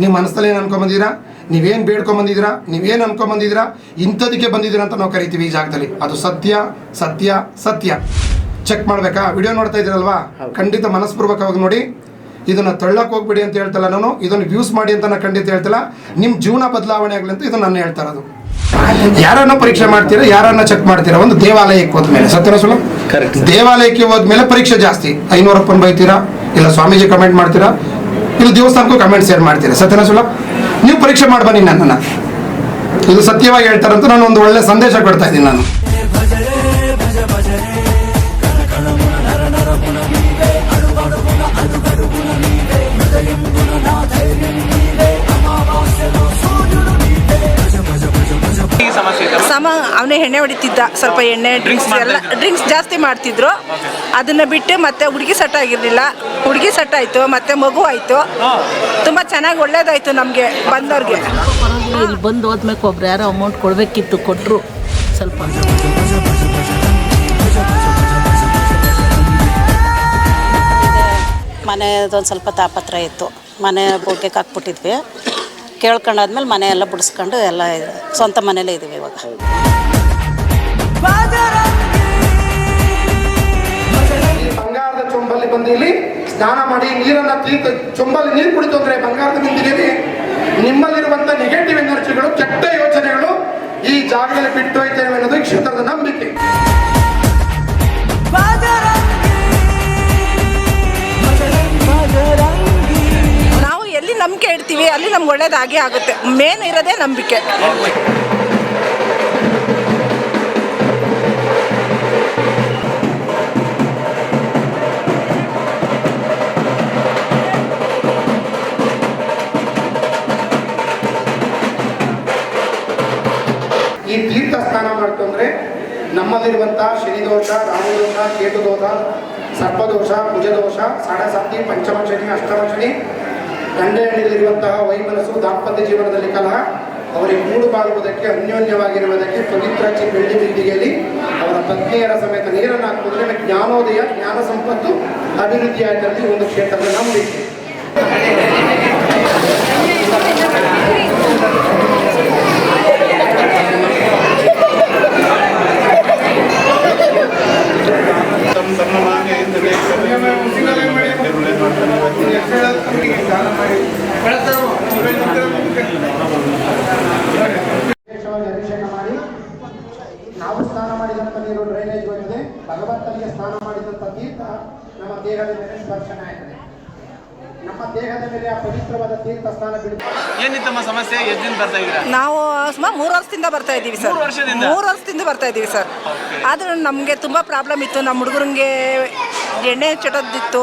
ನೀವು ಮನಸ್ಸಲ್ಲಿ ಏನು ಅನ್ಕೊಂಬಂದಿದ್ದೀರಾ? ನೀವೇನು ಬೇಡ್ಕೊಂಬಂದಿದ್ದೀರಾ? ನೀವೇನು ಅನ್ಕೊಂಬಂದಿದ್ದೀರಾ? ಇಂಥದಕ್ಕೆ ಬಂದಿದ್ದೀರಾ ಅಂತ ನಾವು ಕರಿತೀವಿ ಈ ಜಾಗದಲ್ಲಿ. ಅದು ಸತ್ಯ ಸತ್ಯ ಸತ್ಯ. ಚೆಕ್ ಮಾಡಬೇಕಾ? ವಿಡಿಯೋ ನೋಡ್ತಾ ಇದ್ದೀರಲ್ವಾ? ಖಂಡಿತ ಮನಸ್ಪೂರ್ವಕವಾಗಿ ನೋಡಿ. ಇದನ್ನ ತಳ್ಳಕ್ಕೆ ಹೋಗ್ಬಿಡಿ ಅಂತ ಹೇಳ್ತಲ್ಲ ನಾನು. ಇದನ್ನು ಯೂಸ್ ಮಾಡಿ ಅಂತ ನಾನು ಖಂಡಿತ ಹೇಳ್ತಲ್ಲ. ನಿಮ್ಮ ಜೀವನ ಬದಲಾವಣೆ ಆಗಲಿ ಅಂತ ಇದು ನಾನು ಹೇಳ್ತಾ ಇರೋದು. ಯಾರನ್ನ ಪರೀಕ್ಷೆ ಮಾಡ್ತೀರಾ? ಯಾರನ್ನ ಚೆಕ್ ಮಾಡ್ತೀರಾ? ಒಂದು ದೇವಾಲಯಕ್ಕೆ ಹೋದ್ಮೇಲೆ. ಸತ್ಯನ ಸುಲಭ. ದೇವಾಲಯಕ್ಕೆ ಹೋದ್ಮೇಲೆ ಪರೀಕ್ಷೆ ಜಾಸ್ತಿ. ಐನೂರು ರೂಪಾಯಿ ಬೈತೀರಾ? ಇಲ್ಲ ಸ್ವಾಮೀಜಿ ಕಮೆಂಟ್ ಮಾಡ್ತೀರಾ? ಇಲ್ಲ ದೇವಸ್ಥಾನಕ್ಕೂ ಕಮೆಂಟ್ ಶೇರ್ ಮಾಡ್ತೀರಾ? ಸತ್ಯನ ಸುಲ ನೀವು ಪರೀಕ್ಷೆ ಮಾಡಿ ಬನ್ನಿ ನನ್ನನ್ನು. ಇದು ಸತ್ಯವಾಗಿ ಹೇಳ್ತಾರಂತ ನಾನು ಒಂದು ಒಳ್ಳೆ ಸಂದೇಶ ಕೊಡ್ತಾ ಇದ್ದೀನಿ ನಾನು. ಸಮ ಅವನೇ ಎಣ್ಣೆ ಹೊಡಿತಿದ್ದ ಸ್ವಲ್ಪ ಎಣ್ಣೆ ಡ್ರಿಂಕ್ಸ್ ಎಲ್ಲ ಡ್ರಿಂಕ್ಸ್ ಜಾಸ್ತಿ ಮಾಡ್ತಿದ್ರು. ಅದನ್ನ ಬಿಟ್ಟು ಮತ್ತೆ ಹುಡುಗಿ ಸೆಟ್ ಆಗಿರ್ಲಿಲ್ಲ. ಹುಡುಗಿ ಸೆಟ್ ಆಯ್ತು ಮತ್ತೆ ಮಗು ಆಯ್ತು. ತುಂಬಾ ಚೆನ್ನಾಗಿ ಒಳ್ಳೇದಾಯ್ತು ನಮಗೆ ಬಂದವ್ರಿಗೆ. ಇಲ್ಲಿ ಬಂದು ಹೋದ್ಮೇಲೆ ಒಬ್ರು ಯಾರೋ ಅಮೌಂಟ್ ಕೊಡಬೇಕಿತ್ತು ಕೊಟ್ಟರು ಸ್ವಲ್ಪ ಮನೆದೊಂದು ಸ್ವಲ್ಪ ತಾಪತ್ರ ಇತ್ತು. ಮನೆ ಬೋಗ್ಯಕ್ಕೆ ಹಾಕ್ಬಿಟ್ಟಿದ್ವಿ. ಕೇಳ್ಕೊಂಡಾದ್ಮೇಲೆ ಮನೆ ಎಲ್ಲ ಬಿಡಿಸ್ಕೊಂಡು ಎಲ್ಲ ಸ್ವಂತ ಮನೇಲೇ ಇದ್ದೀವಿ ಇವಾಗ. ಬಂಗಾರದ ಬಂದು ಸ್ನಾನ ಮಾಡಿ ನೀರನ್ನ ತೀರ್ಥ, ಚೊಂಬಲ್ಲಿ ನೀರು ಕುಡಿತು ಅಂದ್ರೆ ಬಂಗಾರದ ಬಿಂದಿಗೆಯಲ್ಲಿ ನಿಮ್ಮಲ್ಲಿರುವಂತ ನೆಗೆಟಿವ್ ಎನರ್ಜಿಗಳು ಕೆಟ್ಟ ಯೋಚನೆಗಳು ಈ ಜಾಗದಲ್ಲಿ ಬಿಟ್ಟು ಹೋಯ್ತೇವೆ ಅನ್ನೋದು ಕ್ಷೇತ್ರದ ನಂಬಿಕೆ ಒಳ್ಳೇದಾಗೇ ಆಗುತ್ತೆ. ಮೇನ್ ಇರೋದೇ ನಂಬಿಕೆ. ಈ ತೀರ್ಥ ಸ್ನಾನ ಮಾಡ್ಕೊಂಡ್ರೆ ನಮ್ಮಲ್ಲಿರುವಂತಹ ಶನಿದೋಷ, ರಾಮದೋಷ, ಕೇತುದೋಷ, ಸರ್ಪದೋಷ, ಭುಜದೋಷ ಸಾಡಸಾತಿ ಪಂಚಮಶನಿ, ಅಷ್ಟಮಶನಿ ಅಷ್ಟಮ ಶನಿ ಗಂಡ ವೈಮನಸ್ಸು ದಾಂಪತ್ಯ ಜೀವನದಲ್ಲಿ ಕಲಹ, ಅವರಿಗೆ ಮೂಡು ಬಾಳುವುದಕ್ಕೆ ಅನ್ಯೋನ್ಯವಾಗಿರುವುದಕ್ಕೆ ಪವಿತ್ರಾಚಿ ಬೆಳ್ಳಿ ಬಿಂದಿಗೆಯಲ್ಲಿ ಅವರ ಪತ್ನಿಯರ ಸಮೇತ ನೀರನ್ನು ಹಾಕುವುದರಿಂದ ಜ್ಞಾನೋದಯ, ಜ್ಞಾನ ಸಂಪತ್ತು, ಅಭಿವೃದ್ಧಿ ಆಯ್ತಲ್ಲಿ ಈ ಒಂದು ಕ್ಷೇತ್ರದ ನಂಬಿಕೆ ವಿಶೇಷವಾಗಿ ಅಭಿಷೇಕ ಮಾಡಿ ನಾವು ಸ್ನಾನ ಮಾಡಿದಂಥ ನೀರು ಡ್ರೈನೇಜ್ ಹೋಗಿದೆ ಭಗವಂತನಿಗೆ ಸ್ನಾನ ಮಾಡಿದಂಥ ತೀರ್ಥ ನಮ್ಮ ದೇಹದ ಮೇಲೆ ಸ್ಪರ್ಶನ ಆಯ್ತದೆ. ನಮ್ಮ ದೇಹದ ಮೇಲೆ ಆ ಪವಿತ್ರವಾದ ತೀರ್ಥ ಸ್ನಾನ ಬಿಡುತ್ತೆ ಏನಿತ್ತಮ್ಮ ಸಮಸ್ಯೆ? ಎಷ್ಟು ದಿನ ಬರ್ತಾ ಇದ್ದೀರಾ? ನಾವು ಸುಮಾರು ಮೂರು ವರ್ಷದಿಂದ ಬರ್ತಾ ಇದ್ದೀವಿ ಸರ್. ಮೂರು ವರ್ಷದಿಂದ? ಮೂರು ವರ್ಷದಿಂದ ಬರ್ತಾ ಇದ್ದೀವಿ ಸರ್. ಆದ್ರೆ ನಮಗೆ ತುಂಬ ಪ್ರಾಬ್ಲಮ್ ಇತ್ತು. ನಮ್ಮ ಹುಡುಗರಿಗೆ ಎಣ್ಣೆ ಚಟೋದಿತ್ತು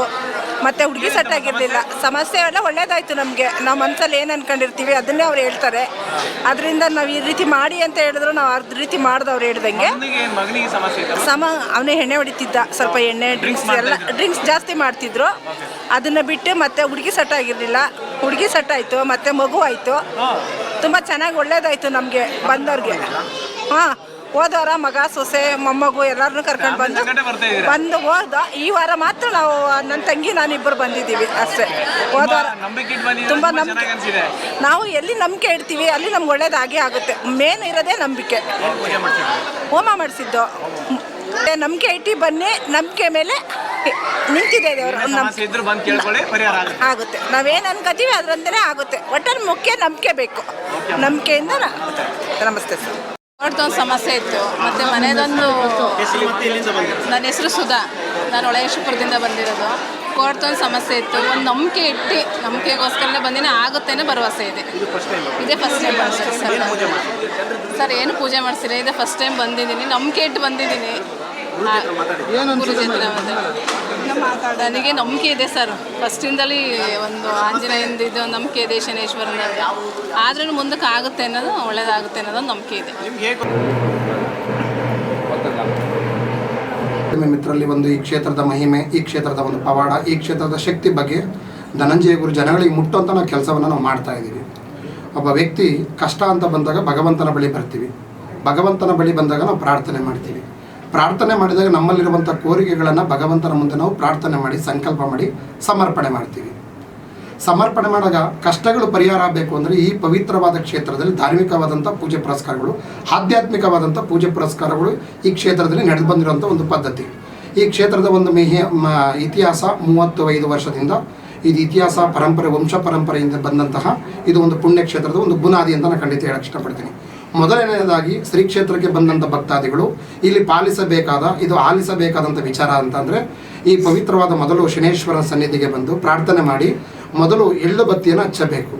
ಮತ್ತೆ ಹುಡುಗಿ ಸೆಟ್ ಆಗಿರಲಿಲ್ಲ. ಸಮಸ್ಯೆ ಎಲ್ಲ ಒಳ್ಳೇದಾಯ್ತು ನಮಗೆ. ನಾವು ಮನ್ಸಲ್ಲಿ ಏನು ಅನ್ಕೊಂಡಿರ್ತೀವಿ ಅದನ್ನೇ ಅವ್ರು ಹೇಳ್ತಾರೆ. ಅದರಿಂದ ನಾವು ಈ ರೀತಿ ಮಾಡಿ ಅಂತ ಹೇಳಿದ್ರು ನಾವು ಅದ್ ರೀತಿ ಮಾಡ್ದವ್ರು ಹೇಳ್ದಂಗೆ. ಸಮ ಅವನೇ ಎಣ್ಣೆ ಹೊಡಿತಿದ್ದ. ಸ್ವಲ್ಪ ಎಣ್ಣೆ ಡ್ರಿಂಕ್ಸ್ ಎಲ್ಲ ಡ್ರಿಂಕ್ಸ್ ಜಾಸ್ತಿ ಮಾಡ್ತಿದ್ರು. ಅದನ್ನ ಬಿಟ್ಟು ಮತ್ತೆ ಹುಡುಗಿ ಸೆಟ್ ಆಗಿರಲಿಲ್ಲ. ಹುಡುಗಿ ಸೆಟ್ ಆಯ್ತು ಮತ್ತೆ ಮಗು ಆಯ್ತು. ತುಂಬ ಚೆನ್ನಾಗಿ ಒಳ್ಳೇದಾಯ್ತು ನಮಗೆ ಬಂದವ್ರಿಗೆ. ಹಾಂ. ಹೋದವಾರ ಮಗ ಸೊಸೆ ಮೊಮ್ಮಗು ಎಲ್ಲರನ್ನೂ ಕರ್ಕೊಂಡು ಬಂದು ಬಂದು ಹೋದ. ಈ ವಾರ ಮಾತ್ರ ನಾವು ನನ್ನ ತಂಗಿ ನಾನಿಬ್ಬರು ಬಂದಿದ್ದೀವಿ ಅಷ್ಟೇ. ಹೋದವಾರ? ತುಂಬ ನಂಬಿಕೆ. ನಾವು ಎಲ್ಲಿ ನಂಬಿಕೆ ಇಡ್ತೀವಿ ಅಲ್ಲಿ ನಮ್ಗೆ ಒಳ್ಳೇದಾಗಿ ಆಗುತ್ತೆ. ಮೇನ್ ಇರೋದೇ ನಂಬಿಕೆ. ಹೋಮ ಮಾಡಿಸಿದ್ದು. ನಂಬಿಕೆ ಇಟ್ಟು ಬನ್ನಿ ನಂಬಿಕೆ ಮೇಲೆ ನಿಂತಿದೆ ಆಗುತ್ತೆ. ನಾವೇನು ಅನ್ಕೋತೀವಿ ಅದ್ರಂತಲೇ ಆಗುತ್ತೆ. ಒಟ್ಟಲ್ಲಿ ಮುಖ್ಯ ನಂಬಿಕೆ ಬೇಕು. ನಂಬಿಕೆಯಿಂದ ನಮಸ್ತೆ ಸರ್. ಒಂದು ಸಮಸ್ಯೆ ಇತ್ತು. ಮತ್ತು ಮನೆಯದೊಂದು ನನ್ನ ಹೆಸರು ಸುಧಾ. ನಾನು ಒಳಗೇಶ್ವರದಿಂದ ಬಂದಿರೋದು. ಕೋರ್ಟ್ದೊಂದು ಸಮಸ್ಯೆ ಇತ್ತು. ಒಂದು ನಂಬಿಕೆ ಇಟ್ಟು ನಂಬಿಕೆಗೋಸ್ಕರನೇ ಬಂದಿನ. ಆಗುತ್ತೇನೆ ಭರವಸೆ ಇದೆ. ಇದೇ ಫಸ್ಟ್ ಟೈಮ್ ಸರ್. ಸರ್ ಏನು ಪೂಜೆ ಮಾಡಿಸಿಲ್ಲ. ಇದೇ ಫಸ್ಟ್ ಟೈಮ್ ಬಂದಿದ್ದೀನಿ. ನಂಬಿಕೆ ಇಟ್ಟು ಬಂದಿದ್ದೀನಿ. ನನಗೆ ನಂಬಿಕೆ ಇದೆ ಸರ್. ಫಸ್ಟಿಂದಲೇ ಒಂದು ಆಂಜನೇಯಂದು ಇದು ನಂಬಿಕೆ ಇದೆ ಶನೇಶ್ವರನ ಆದ್ರೂ ಮುಂದಕ್ಕೆ ಆಗುತ್ತೆ ಅನ್ನೋದು ಒಳ್ಳೇದಾಗುತ್ತೆ ಅನ್ನೋದು ನಂಬಿಕೆ ಇದೆ. ಮಿತ್ರಲ್ಲಿ ಮಿತ್ರರಲ್ಲಿ ಒಂದು ಈ ಕ್ಷೇತ್ರದ ಮಹಿಮೆ ಈ ಕ್ಷೇತ್ರದ ಒಂದು ಪವಾಡ ಈ ಕ್ಷೇತ್ರದ ಶಕ್ತಿ ಬಗ್ಗೆ ಧನಂಜಯ ಗುರು ಜನಗಳಿಗೆ ಮುಟ್ಟುವಂಥ ನಾವು ಕೆಲಸವನ್ನು ನಾವು ಮಾಡ್ತಾ ಇದ್ದೀವಿ. ಒಬ್ಬ ವ್ಯಕ್ತಿ ಕಷ್ಟ ಅಂತ ಬಂದಾಗ ಭಗವಂತನ ಬಳಿ ಬರ್ತೀವಿ. ಭಗವಂತನ ಬಳಿ ಬಂದಾಗ ನಾವು ಪ್ರಾರ್ಥನೆ ಮಾಡ್ತೀವಿ. ಪ್ರಾರ್ಥನೆ ಮಾಡಿದಾಗ ನಮ್ಮಲ್ಲಿರುವಂಥ ಕೋರಿಕೆಗಳನ್ನು ಭಗವಂತನ ಮುಂದೆ ನಾವು ಪ್ರಾರ್ಥನೆ ಮಾಡಿ, ಸಂಕಲ್ಪ ಮಾಡಿ, ಸಮರ್ಪಣೆ ಮಾಡ್ತೀವಿ. ಸಮರ್ಪಣೆ ಮಾಡಾಗ ಕಷ್ಟಗಳು ಪರಿಹಾರ ಆಗಬೇಕು ಅಂದರೆ ಈ ಪವಿತ್ರವಾದ ಕ್ಷೇತ್ರದಲ್ಲಿ ಧಾರ್ಮಿಕವಾದಂಥ ಪೂಜೆ ಪುರಸ್ಕಾರಗಳು, ಆಧ್ಯಾತ್ಮಿಕವಾದಂಥ ಪೂಜೆ ಪುರಸ್ಕಾರಗಳು ಈ ಕ್ಷೇತ್ರದಲ್ಲಿ ನಡೆದು ಬಂದಿರುವಂಥ ಒಂದು ಪದ್ಧತಿ. ಈ ಕ್ಷೇತ್ರದ ಒಂದು ಮೇಹ ಇತಿಹಾಸ ಮೂವತ್ತು ಐದು ವರ್ಷದಿಂದ ಇದು ಇತಿಹಾಸ, ಪರಂಪರೆ, ವಂಶ ಪರಂಪರೆಯಿಂದ ಬಂದಂತಹ ಇದು ಒಂದು ಪುಣ್ಯ ಕ್ಷೇತ್ರದ ಒಂದು ಬುನಾದಿ ಅಂತ ನಾನು ಖಂಡಿತ ಹೇಳಕ್ಕೆ ಇಷ್ಟಪಡ್ತೀನಿ. ಮೊದಲನೆಯದಾಗಿ ಶ್ರೀ ಕ್ಷೇತ್ರಕ್ಕೆ ಬಂದಂಥ ಭಕ್ತಾದಿಗಳು ಇಲ್ಲಿ ಪಾಲಿಸಬೇಕಾದ, ಇದು ಆಲಿಸಬೇಕಾದಂಥ ವಿಚಾರ ಅಂತಂದರೆ ಈ ಪವಿತ್ರವಾದ ಮೊದಲು ಶನೇಶ್ವರನ ಸನ್ನಿಧಿಗೆ ಬಂದು ಪ್ರಾರ್ಥನೆ ಮಾಡಿ ಮೊದಲು ಎಳ್ಳು ಬತ್ತಿಯನ್ನು ಹಚ್ಚಬೇಕು.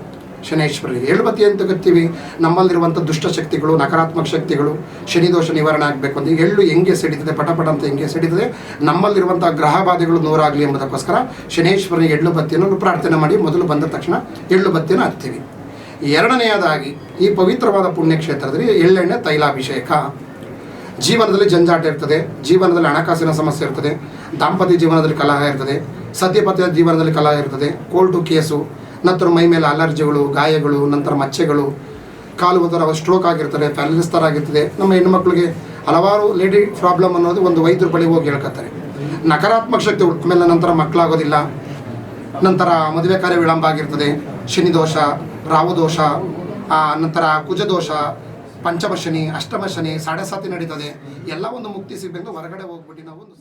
ಶನೇಶ್ವರಿಗೆ ಎಳ್ಳು ಬತ್ತಿ ಅಂತ ಗೊತ್ತೀವಿ ನಮ್ಮಲ್ಲಿರುವಂಥ ದುಷ್ಟಶಕ್ತಿಗಳು ನಕಾರಾತ್ಮಕ ಶಕ್ತಿಗಳು ಶನಿದೋಷ ನಿವಾರಣೆ ಆಗಬೇಕು ಅಂತ. ಎಳ್ಳು ಹೆಂಗೆ ಸಿಡಿತದೆ ಪಟಪಟ ಅಂತ ಹೆಂಗೆ ಸಿಡಿತದೆ ನಮ್ಮಲ್ಲಿರುವಂಥ ಗ್ರಹ ಬಾಧೆಗಳು ನೂರಾಗಲಿ ಎಂಬುದಕ್ಕೋಸ್ಕರ ಶನೇಶ್ವರನಿಗೆ ಎಳ್ಳು ಬತ್ತಿಯನ್ನು ಪ್ರಾರ್ಥನೆ ಮಾಡಿ ಮೊದಲು ಬಂದ ತಕ್ಷಣ ಎಳ್ಳು ಬತ್ತಿಯನ್ನು ಹಚ್ತೀವಿ ಎರಡನೆಯದಾಗಿ ಈ ಪವಿತ್ರವಾದ ಪುಣ್ಯಕ್ಷೇತ್ರದಲ್ಲಿ ಎಳ್ಳೆಣ್ಣೆ ತೈಲಾಭಿಷೇಕ. ಜೀವನದಲ್ಲಿ ಜಂಜಾಟ ಇರ್ತದೆ, ಜೀವನದಲ್ಲಿ ಹಣಕಾಸಿನ ಸಮಸ್ಯೆ ಇರ್ತದೆ, ದಾಂಪತ್ಯ ಜೀವನದಲ್ಲಿ ಕಲಹ ಇರ್ತದೆ ಸದ್ಯಪತ್ಯ ಜೀವನದಲ್ಲಿ ಕಲಹ ಇರ್ತದೆ ಕೋಲ್ಟು ಕೇಸು, ನಂತರ ಮೈ ಮೇಲೆ ಅಲರ್ಜಿಗಳು, ಗಾಯಗಳು, ನಂತರ ಮಚ್ಚೆಗಳು, ಕಾಲು ಒಂಥರ ಸ್ಟ್ರೋಕ್ ಆಗಿರ್ತಾರೆ ಥರ ಆಗಿರ್ತದೆ, ನಮ್ಮ ಹೆಣ್ಣುಮಕ್ಳಿಗೆ ಹಲವಾರು ಲೇಡಿ ಪ್ರಾಬ್ಲಮ್ ಅನ್ನೋದು ಒಂದು ವೈದ್ಯರ ಬಳಿ ಹೋಗಿ ಹೇಳ್ಕೊತಾರೆ ನಕಾರಾತ್ಮಕ ಶಕ್ತಿ ಆಮೇಲೆ ನಂತರ ಮಕ್ಕಳಾಗೋದಿಲ್ಲ, ನಂತರ ಮದುವೆ ಕಾರ್ಯ ವಿಳಂಬ ಆಗಿರ್ತದೆ, ಶನಿ ದೋಷ ರಾಹು ದೋಷ ಆ, ನಂತರ ಕುಜದೋಷ ಪಂಚಮಶನಿ ಅಷ್ಟಮಶನಿ ಅಷ್ಟಮ ಶನಿ ಸಾಡೆ ಸಾತಿ ನಡೀತದೆ. ಎಲ್ಲ ಒಂದು ಮುಕ್ತಿ ಸಿಗಬೇಕು ಹೊರಗಡೆ ಹೋಗ್ಬಿಟ್ಟು ನಾವು ಒಂದು